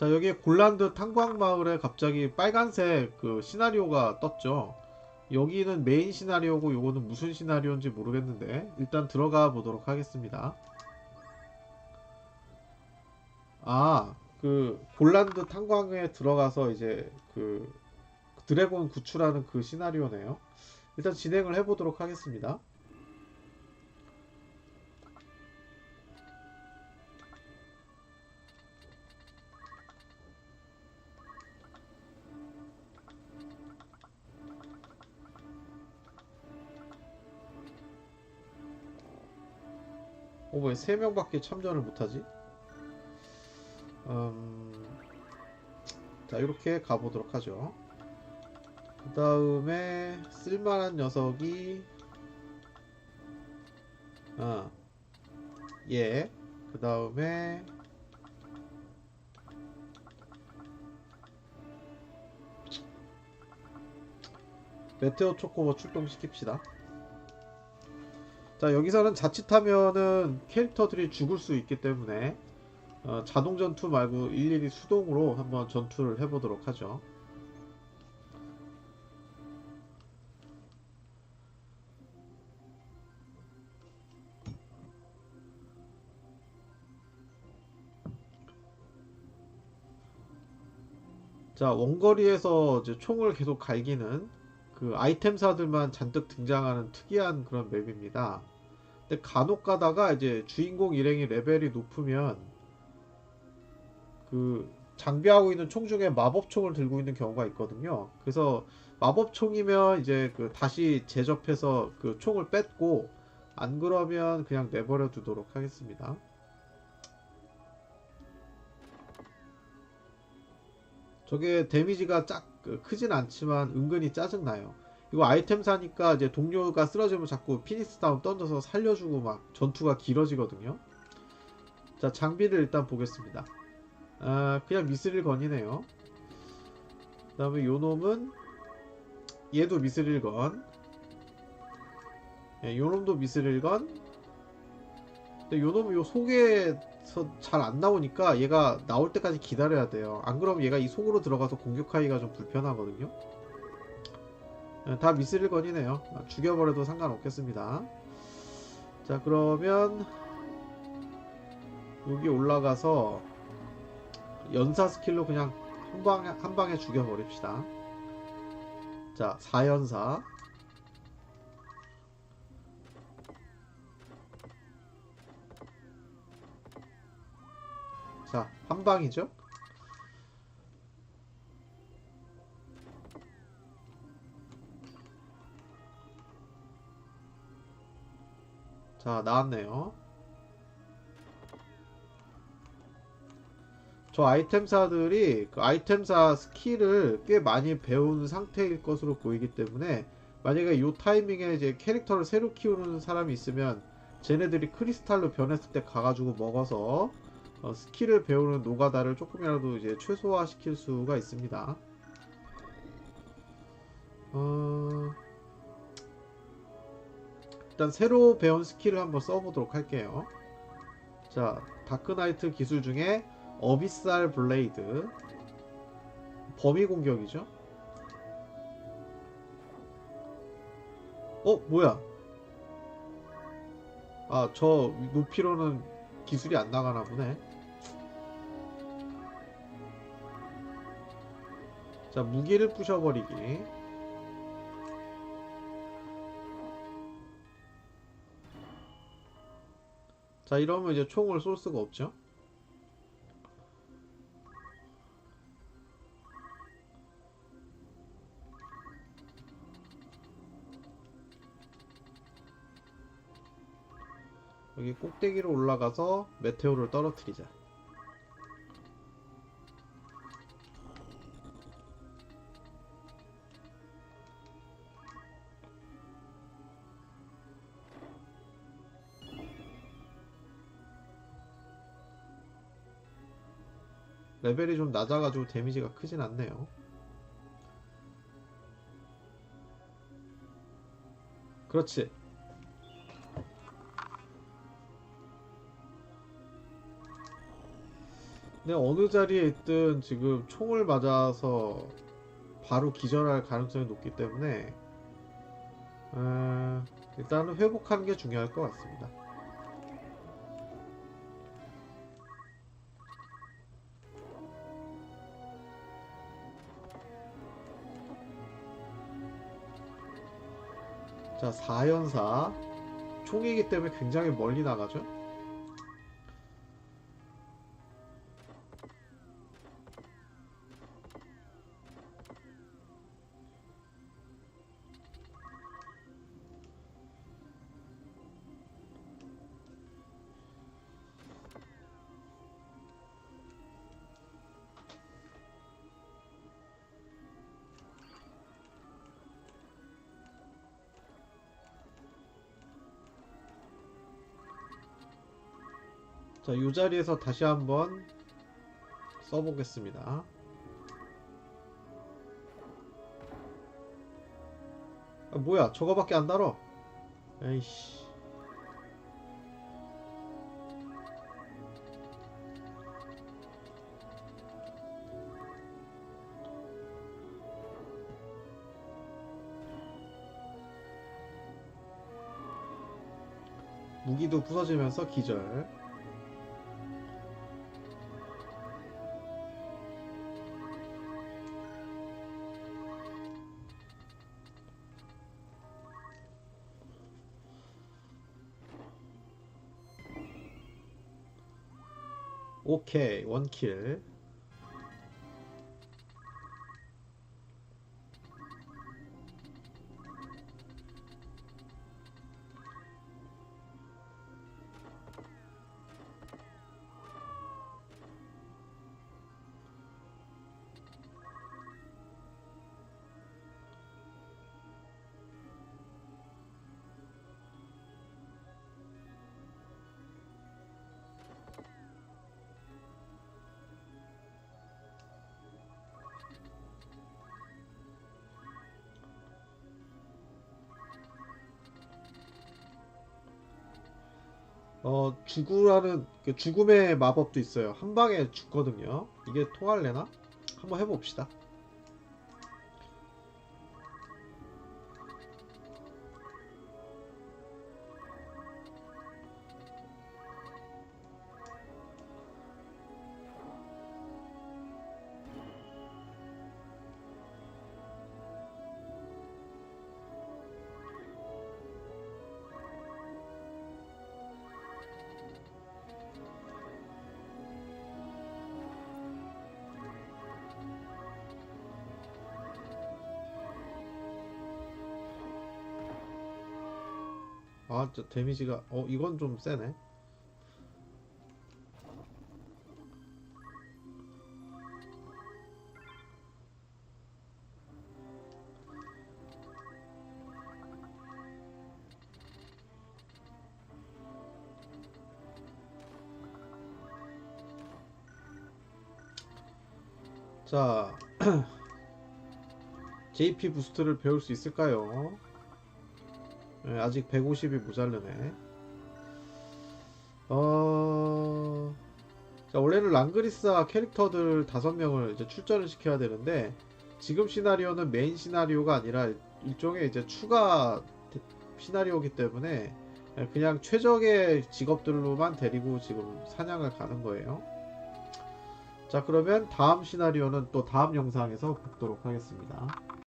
자 여기 골란드 탄광마을에 갑자기 빨간색 그 시나리오가 떴죠. 여기는 메인 시나리오고 요거는 무슨 시나리오인지 모르겠는데 일단 들어가 보도록 하겠습니다. 아그 골란드 탄광에 들어가서 이제 그 드래곤 구출하는 그 시나리오네요. 일단 진행을 해보도록 하겠습니다 어, 왜 3명밖에 참전을 못하지? 음, 자, 이렇게 가보도록 하죠. 그 다음에, 쓸만한 녀석이, 아, 예. 그 다음에, 메테오 초코버 출동시킵시다. 자 여기서는 자칫하면은 캐릭터들이 죽을 수 있기 때문에 어, 자동 전투 말고 일일이 수동으로 한번 전투를 해보도록 하죠. 자 원거리에서 이제 총을 계속 갈기는 그 아이템사들만 잔뜩 등장하는 특이한 그런 맵입니다. 근데 간혹 가다가 이제 주인공 일행이 레벨이 높으면 그 장비하고 있는 총 중에 마법총을 들고 있는 경우가 있거든요. 그래서 마법총이면 이제 그 다시 제접해서 그 총을 뺏고 안 그러면 그냥 내버려 두도록 하겠습니다. 저게 데미지가 짝 그, 크진 않지만 은근히 짜증나요. 이거 아이템 사니까 이제 동료가 쓰러지면 자꾸 피니스 다운 던져서 살려주고 막 전투가 길어지거든요. 자 장비를 일단 보겠습니다. 아 그냥 미스릴 건이네요. 그 다음에 요 놈은 얘도 미스릴 건. 예, 요 놈도 미스릴 건. 근데 요 놈은 요 속에서 잘 안 나오니까 얘가 나올 때까지 기다려야 돼요. 안 그러면 얘가 이 속으로 들어가서 공격하기가 좀 불편하거든요. 예, 다 미스릴 건이네요. 아, 죽여버려도 상관없겠습니다. 자, 그러면 여기 올라가서 연사 스킬로 그냥 한 방에, 한 방에 죽여버립시다. 자, 4연사. 자, 한 방이죠? 자, 나왔네요. 저 아이템사들이 그 아이템사 스킬을 꽤 많이 배운 상태일 것으로 보이기 때문에 만약에 이 타이밍에 이제 캐릭터를 새로 키우는 사람이 있으면 쟤네들이 크리스탈로 변했을 때 가가지고 먹어서 어, 스킬을 배우는 노가다를 조금이라도 이제 최소화 시킬 수가 있습니다. 어... 일단 새로 배운 스킬을 한번 써보도록 할게요. 자, 다크나이트 기술 중에 어비살 블레이드 범위 공격이죠. 어, 뭐야? 아, 저 높이로는 기술이 안 나가나 보네. 자, 무기를 부셔버리기. 자, 이러면 이제 총을 쏠 수가 없죠. 여기 꼭대기로 올라가서 메테오를 떨어뜨리자. 레벨이 좀 낮아가지고 데미지가 크진 않네요. 그렇지. 근데 어느 자리에 있든 지금 총을 맞아서 바로 기절할 가능성이 높기 때문에 어, 일단은 회복하는 게 중요할 것 같습니다. 자, 4연사. 총이기 때문에 굉장히 멀리 나가죠. 자, 이 자리에서 다시 한번 써보겠습니다. 아, 뭐야, 저거밖에 안 달어. 에이씨. 무기도 부서지면서 기절. 오케이 원킬 어 죽으라는 그 죽음의 마법도 있어요. 한 방에 죽거든요. 이게 통할래나? 한번 해봅시다 아, 저 데미지가 어 이건 좀 세네. 자, JP 부스트를 배울 수 있을까요? 예, 아직 150이 모자르네. 어... 자, 원래는 랑그리사 캐릭터들 5명을 이제 출전을 시켜야 되는데, 지금 시나리오는 메인 시나리오가 아니라 일종의 이제 추가 데- 시나리오이기 때문에 예, 그냥 최적의 직업들로만 데리고 지금 사냥을 가는 거예요. 자, 그러면 다음 시나리오는 또 다음 영상에서 뵙도록 하겠습니다.